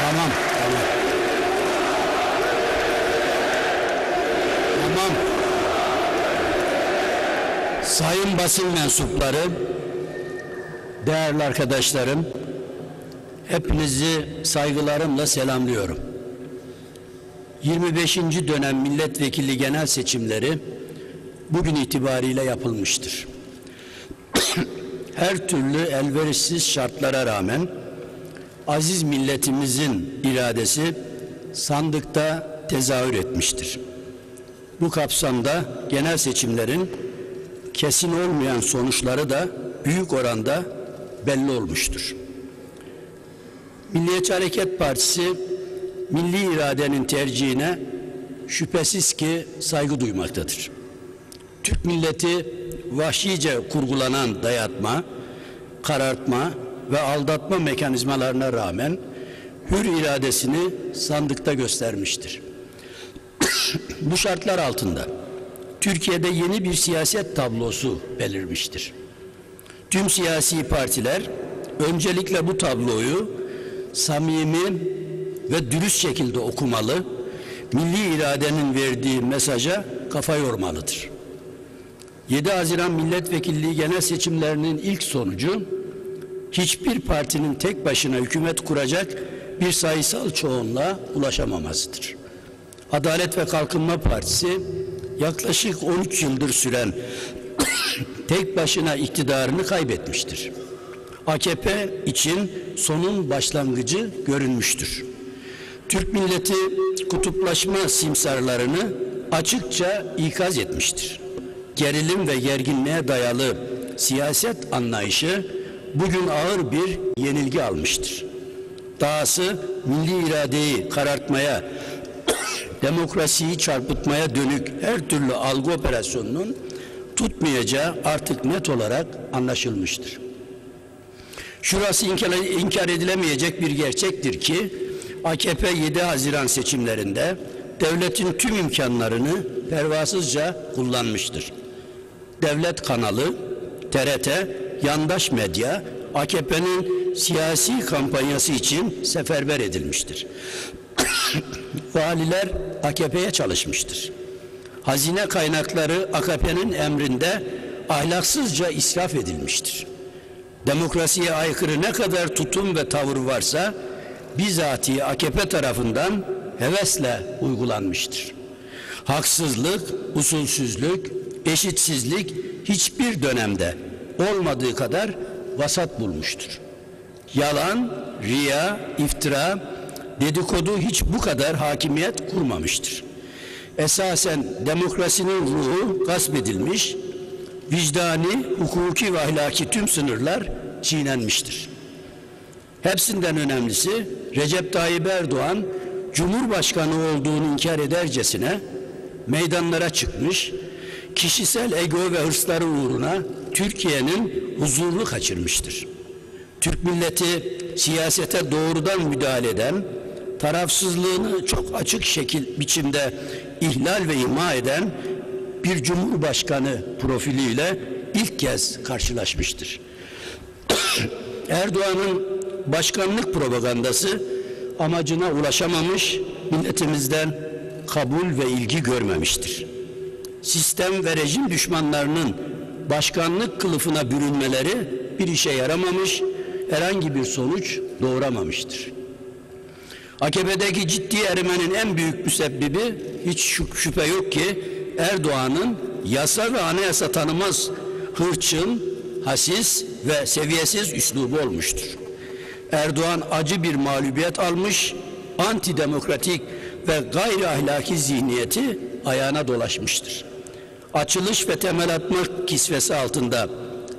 Tamam, tamam. Sayın basın mensupları, değerli arkadaşlarım, hepinizi saygılarımla selamlıyorum. 25. dönem milletvekili genel seçimleri bugün itibariyle yapılmıştır. Her türlü elverişsiz şartlara rağmen aziz milletimizin iradesi sandıkta tezahür etmiştir. Bu kapsamda genel seçimlerin kesin olmayan sonuçları da büyük oranda belli olmuştur. Milliyetçi Hareket Partisi milli iradenin tercihine şüphesiz ki saygı duymaktadır. Türk milleti vahşice kurgulanan dayatma, karartma ve aldatma mekanizmalarına rağmen hür iradesini sandıkta göstermiştir. Bu şartlar altında Türkiye'de yeni bir siyaset tablosu belirmiştir. Tüm siyasi partiler öncelikle bu tabloyu samimi ve dürüst şekilde okumalı, milli iradenin verdiği mesaja kafa yormalıdır. 7 Haziran Milletvekilliği genel seçimlerinin ilk sonucu hiçbir partinin tek başına hükümet kuracak bir sayısal çoğunluğa ulaşamamasıdır. Adalet ve Kalkınma Partisi yaklaşık 13 yıldır süren tek başına iktidarını kaybetmiştir. AKP için sonun başlangıcı görünmüştür. Türk milleti kutuplaşma simsarlarını açıkça ikaz etmiştir. Gerilim ve gerginliğe dayalı siyaset anlayışı bugün ağır bir yenilgi almıştır. Dahası milli iradeyi karartmaya, demokrasiyi çarpıtmaya dönük her türlü algı operasyonunun tutmayacağı artık net olarak anlaşılmıştır. Şurası inkar, edilemeyecek bir gerçektir ki AKP 7 Haziran seçimlerinde devletin tüm imkanlarını pervasızca kullanmıştır. Devlet kanalı, TRT, yandaş medya AKP'nin siyasi kampanyası için seferber edilmiştir. Valiler AKP'ye çalışmıştır. Hazine kaynakları AKP'nin emrinde ahlaksızca israf edilmiştir. Demokrasiye aykırı ne kadar tutum ve tavır varsa bizatihi AKP tarafından hevesle uygulanmıştır. Haksızlık, usulsüzlük, eşitsizlik hiçbir dönemde olmadığı kadar vasat bulmuştur. Yalan, riya, iftira, dedikodu hiç bu kadar hakimiyet kurmamıştır. Esasen demokrasinin ruhu gasp edilmiş, vicdani, hukuki ve ahlaki tüm sınırlar çiğnenmiştir. Hepsinden önemlisi Recep Tayyip Erdoğan Cumhurbaşkanı olduğunu inkar edercesine meydanlara çıkmış, kişisel ego ve hırsları uğruna Türkiye'nin huzurunu kaçırmıştır. Türk milleti siyasete doğrudan müdahale eden, tarafsızlığını çok açık şekil biçimde ihlal ve ima eden bir cumhurbaşkanı profiliyle ilk kez karşılaşmıştır. Erdoğan'ın başkanlık propagandası amacına ulaşamamış, milletimizden kabul ve ilgi görmemiştir. Sistem ve rejim düşmanlarının başkanlık kılıfına bürünmeleri bir işe yaramamış, herhangi bir sonuç doğuramamıştır. AKP'deki ciddi erimenin en büyük müsebbibi hiç şüphe yok ki Erdoğan'ın yasa ve anayasa tanımaz hırçın, hasis ve seviyesiz üslubu olmuştur. Erdoğan acı bir mağlubiyet almış, antidemokratik ve gayri ahlaki zihniyeti ayağına dolaşmıştır. Açılış ve temel atma kisvesi altında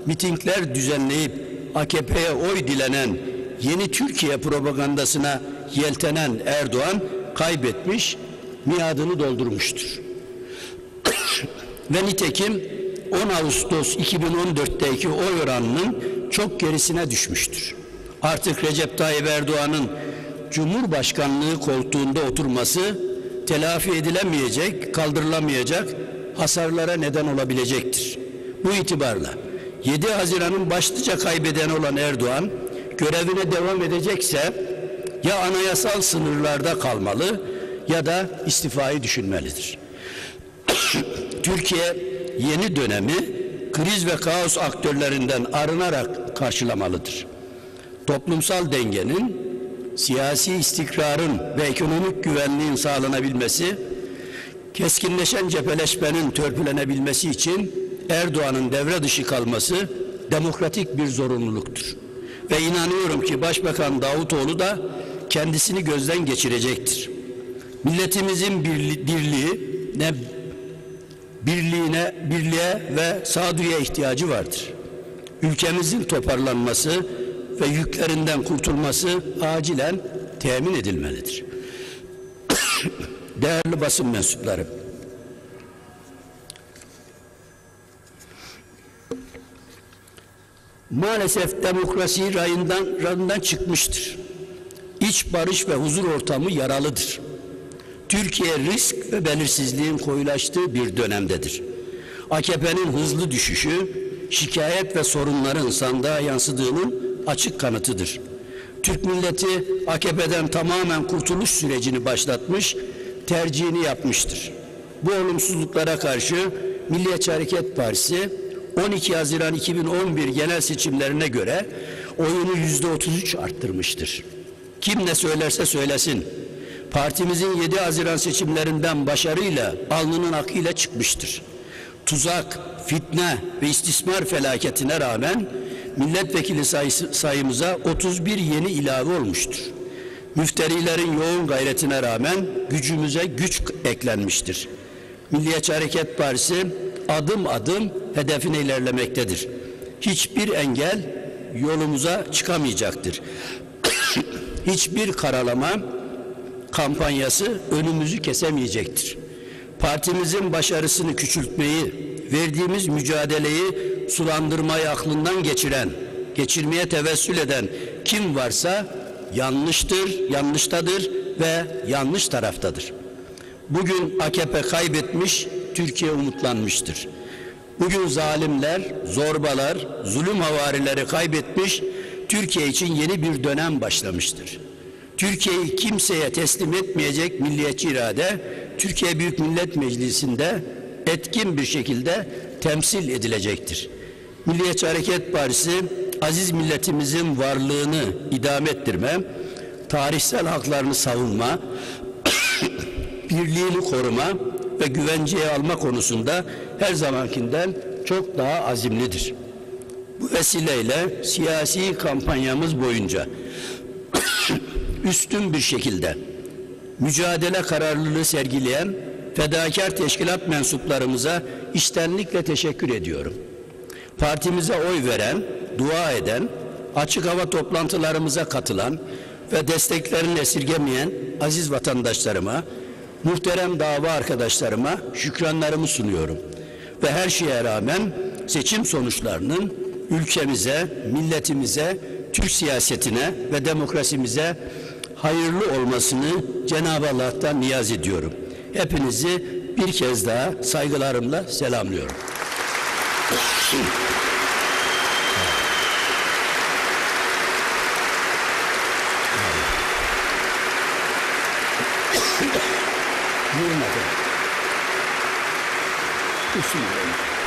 mitingler düzenleyip AKP'ye oy dilenen yeni Türkiye propagandasına yeltenen Erdoğan kaybetmiş, miadını doldurmuştur. Ve nitekim 10 Ağustos 2014'teki oy oranının çok gerisine düşmüştür. Artık Recep Tayyip Erdoğan'ın Cumhurbaşkanlığı koltuğunda oturması telafi edilemeyecek, kaldırılamayacak hasarlara neden olabilecektir. Bu itibarla 7 Haziran'ın başlıca kaybeden olan Erdoğan görevine devam edecekse ya anayasal sınırlarda kalmalı ya da istifayı düşünmelidir. Türkiye yeni dönemi kriz ve kaos aktörlerinden arınarak karşılamalıdır. Toplumsal dengenin, siyasi istikrarın ve ekonomik güvenliğin sağlanabilmesi, keskinleşen cepheleşmenin törpülenebilmesi için Erdoğan'ın devre dışı kalması demokratik bir zorunluluktur. Ve inanıyorum ki Başbakan Davutoğlu da kendisini gözden geçirecektir. Milletimizin birli- dirliği ne birliğine, birliğe ve sağduyuya ihtiyacı vardır. Ülkemizin toparlanması ve yüklerinden kurtulması acilen temin edilmelidir. Değerli basın mensupları, maalesef demokrasi rayından, rayından çıkmıştır. İç barış ve huzur ortamı yaralıdır. Türkiye risk ve belirsizliğin koyulaştığı bir dönemdedir. AKP'nin hızlı düşüşü, şikayet ve sorunların sandığa yansıdığının açık kanıtıdır. Türk milleti AKP'den tamamen kurtuluş sürecini başlatmış, tercihini yapmıştır. Bu olumsuzluklara karşı Milliyetçi Hareket Partisi 12 Haziran 2011 genel seçimlerine göre oyunu yüzde 33 arttırmıştır. Kim ne söylerse söylesin. Partimizin 7 Haziran seçimlerinden başarıyla alnının akıyla çıkmıştır. Tuzak, fitne ve istismar felaketine rağmen milletvekili sayısı, sayımıza 31 yeni ilave olmuştur. Müfterilerin yoğun gayretine rağmen gücümüze güç eklenmiştir. Milliyetçi Hareket Partisi adım adım hedefine ilerlemektedir. Hiçbir engel yolumuza çıkamayacaktır. Hiçbir karalama kampanyası önümüzü kesemeyecektir. Partimizin başarısını küçültmeyi, verdiğimiz mücadeleyi sulandırmayı aklından geçiren, geçirmeye tevessül eden kim varsa yanlıştır, yanlıştadır ve yanlış taraftadır. Bugün AKP kaybetmiş, Türkiye umutlanmıştır. Bugün zalimler, zorbalar, zulüm havarileri kaybetmiş, Türkiye için yeni bir dönem başlamıştır. Türkiye'yi kimseye teslim etmeyecek milliyetçi irade, Türkiye Büyük Millet Meclisi'nde etkin bir şekilde temsil edilecektir. Milliyetçi Hareket Partisi, aziz milletimizin varlığını idame ettirme, tarihsel haklarını savunma, birliğini koruma ve güvenceye alma konusunda her zamankinden çok daha azimlidir. Bu vesileyle siyasi kampanyamız boyunca üstün bir şekilde mücadele kararlılığı sergileyen fedakar teşkilat mensuplarımıza içtenlikle teşekkür ediyorum. Partimize oy veren, dua eden, açık hava toplantılarımıza katılan ve desteklerini esirgemeyen aziz vatandaşlarıma, muhterem dava arkadaşlarıma şükranlarımı sunuyorum. Ve her şeye rağmen seçim sonuçlarının ülkemize, milletimize, Türk siyasetine ve demokrasimize hayırlı olmasını Cenab-ı Allah'tan niyaz ediyorum. Hepinizi bir kez daha saygılarımla selamlıyorum. Bismillahirrahmanirrahim.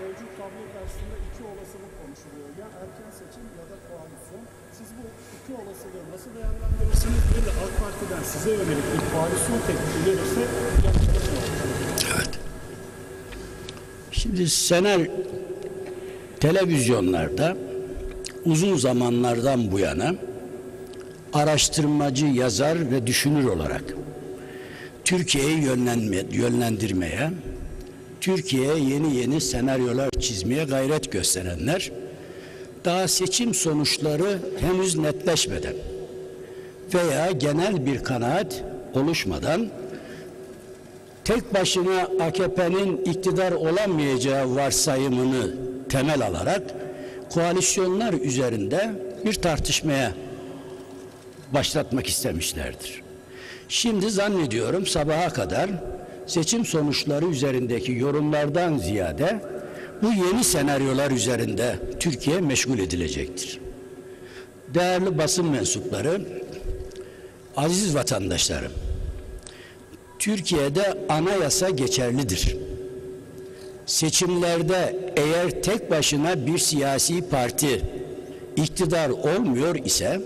Mevcut tablo karşısında iki olasılık konuşuluyor. Ya erken seçim ya da koalisyon. Siz bu iki olasılığı nasıl değerlendirirsiniz? Bir de AK Parti'den size yönelik bir koalisyon teklifi gelirse? Evet. Şimdi Sener televizyonlarda uzun zamanlardan bu yana araştırmacı, yazar ve düşünür olarak Türkiye'yi yönlendirmeye, Türkiye'ye yeni yeni senaryolar çizmeye gayret gösterenler daha seçim sonuçları henüz netleşmeden veya genel bir kanaat oluşmadan tek başına AKP'nin iktidar olamayacağı varsayımını temel alarak koalisyonlar üzerinde bir tartışmaya başlatmak istemişlerdir. Şimdi zannediyorum sabaha kadar seçim sonuçları üzerindeki yorumlardan ziyade bu yeni senaryolar üzerinde Türkiye meşgul edilecektir. Değerli basın mensupları, aziz vatandaşlarım, Türkiye'de anayasa geçerlidir. Seçimlerde eğer tek başına bir siyasi parti iktidar olmuyor ise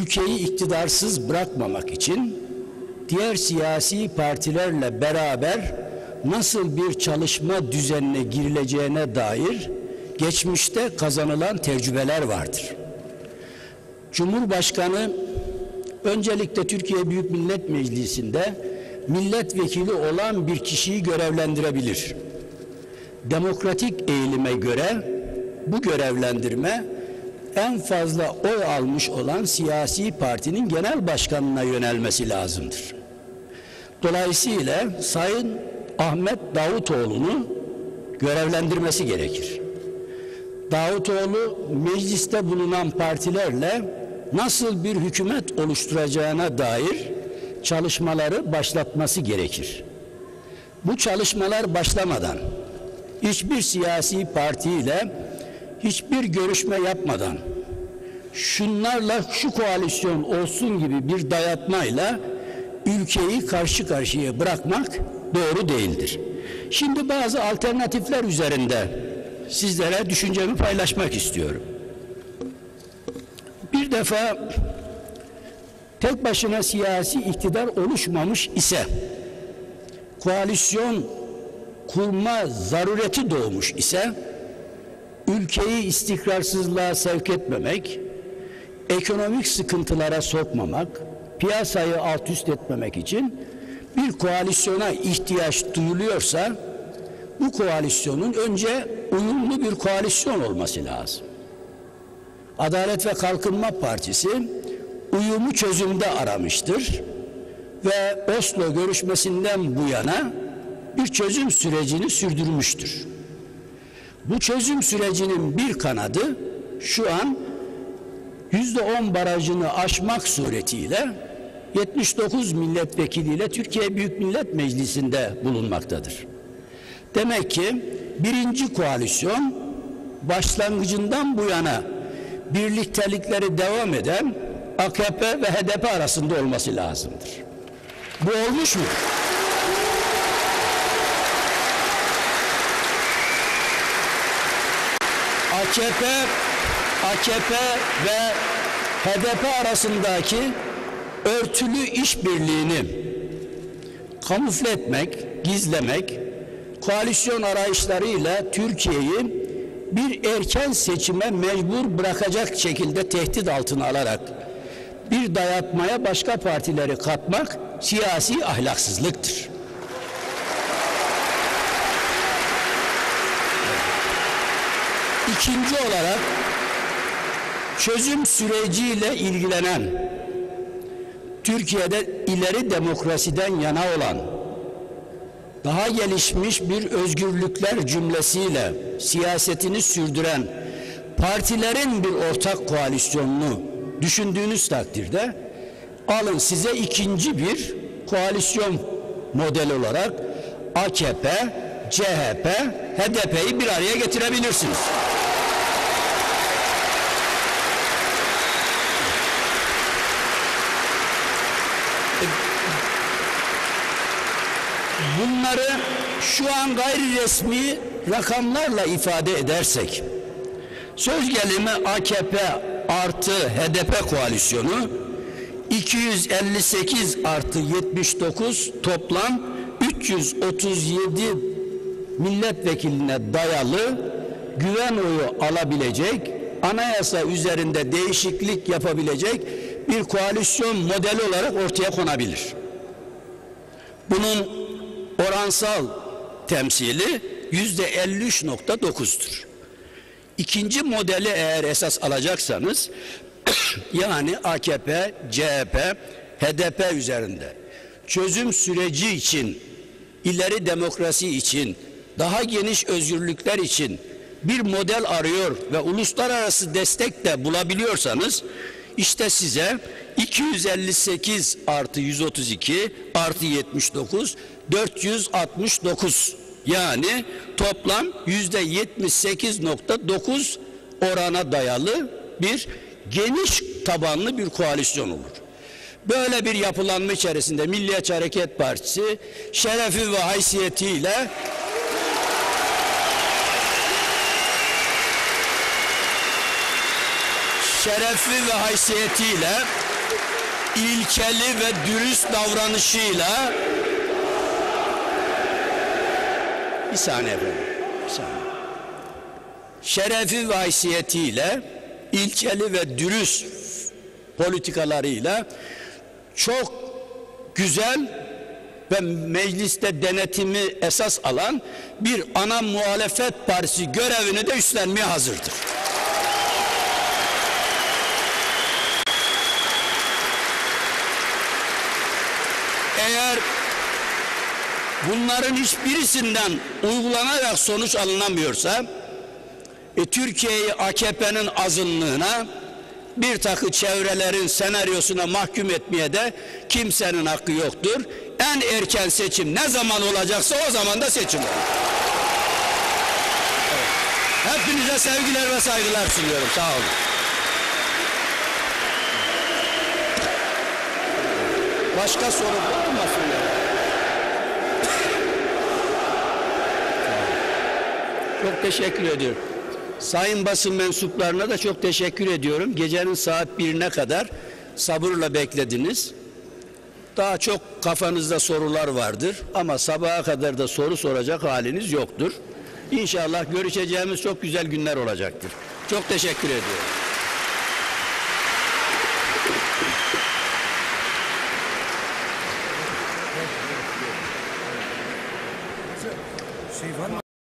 ülkeyi iktidarsız bırakmamak için diğer siyasi partilerle beraber nasıl bir çalışma düzenine girileceğine dair geçmişte kazanılan tecrübeler vardır. Cumhurbaşkanı öncelikle Türkiye Büyük Millet Meclisi'nde milletvekili olan bir kişiyi görevlendirebilir. Demokratik eğilime göre bu görevlendirme en fazla oy almış olan siyasi partinin genel başkanına yönelmesi lazımdır. Dolayısıyla Sayın Ahmet Davutoğlu'nu görevlendirmesi gerekir. Davutoğlu mecliste bulunan partilerle nasıl bir hükümet oluşturacağına dair çalışmaları başlatması gerekir. Bu çalışmalar başlamadan hiçbir siyasi partiyle hiçbir görüşme yapmadan şunlarla şu koalisyon olsun gibi bir dayatmayla ülkeyi karşı karşıya bırakmak doğru değildir. Şimdi bazı alternatifler üzerinde sizlere düşüncemi paylaşmak istiyorum. Bir defa tek başına siyasi iktidar oluşmamış ise koalisyon kurma zarureti doğmuş ise ülkeyi istikrarsızlığa sevk etmemek, ekonomik sıkıntılara sokmamak, piyasayı alt üst etmemek için bir koalisyona ihtiyaç duyuluyorsa bu koalisyonun önce uyumlu bir koalisyon olması lazım. Adalet ve Kalkınma Partisi uyumu çözümde aramıştır ve Oslo görüşmesinden bu yana bir çözüm sürecini sürdürmüştür. Bu çözüm sürecinin bir kanadı şu an yüzde on barajını aşmak suretiyle 79 milletvekiliyle Türkiye Büyük Millet Meclisi'nde bulunmaktadır. Demek ki birinci koalisyon başlangıcından bu yana birliktelikleri devam eden AKP ve HDP arasında olması lazımdır. Bu olmuş mu? AKP, AKP ve HDP arasındaki örtülü işbirliğini kamufle etmek, gizlemek, koalisyon arayışlarıyla Türkiye'yi bir erken seçime mecbur bırakacak şekilde tehdit altına alarak bir dayatmaya başka partileri katmak siyasi ahlaksızlıktır. İkinci olarak çözüm süreciyle ilgilenen Türkiye'de ileri demokrasiden yana olan daha gelişmiş bir özgürlükler cümlesiyle siyasetini sürdüren partilerin bir ortak koalisyonunu düşündüğünüz takdirde alın size ikinci bir koalisyon model olarak AKP, CHP, HDP'yi bir araya getirebilirsiniz. Bunları şu an gayri resmi rakamlarla ifade edersek söz gelimi AKP artı HDP koalisyonu 258 artı 79 toplam 337 milletvekiline dayalı güven oyu alabilecek, anayasa üzerinde değişiklik yapabilecek bir koalisyon modeli olarak ortaya konabilir. Bunun oransal temsili yüzde 53.9'dur. İkinci modeli eğer esas alacaksanız yani AKP, CHP, HDP üzerinde çözüm süreci için, ileri demokrasi için, daha geniş özgürlükler için bir model arıyor ve uluslararası destek de bulabiliyorsanız işte size 258 artı 132 artı 79 469 yani toplam yüzde 78.9 orana dayalı bir geniş tabanlı bir koalisyon olur. Böyle bir yapılanma içerisinde Milliyetçi Hareket Partisi şerefi ve haysiyetiyle şerefi ve haysiyetiyle ilkeli ve dürüst davranışıyla bir saniye efendim, bir saniye. Şerefi ve haysiyetiyle ilkeli ve dürüst politikalarıyla çok güzel ve mecliste denetimi esas alan bir ana muhalefet partisi görevini de üstlenmeye hazırdır. Eğer bunların hiçbirisinden uygulanarak sonuç alınamıyorsa e, Türkiye'yi AKP'nin azınlığına bir takı çevrelerin senaryosuna mahkum etmeye de kimsenin hakkı yoktur. En erken seçim ne zaman olacaksa o zaman da seçim olur. Evet. Hepinize sevgiler ve saygılar sunuyorum. Sağ olun. Başka soru var mı? Çok teşekkür ediyorum. Sayın basın mensuplarına da çok teşekkür ediyorum. Gecenin saat birine kadar sabırla beklediniz. Daha çok kafanızda sorular vardır ama sabaha kadar da soru soracak haliniz yoktur. İnşallah görüşeceğimiz çok güzel günler olacaktır. Çok teşekkür ediyorum.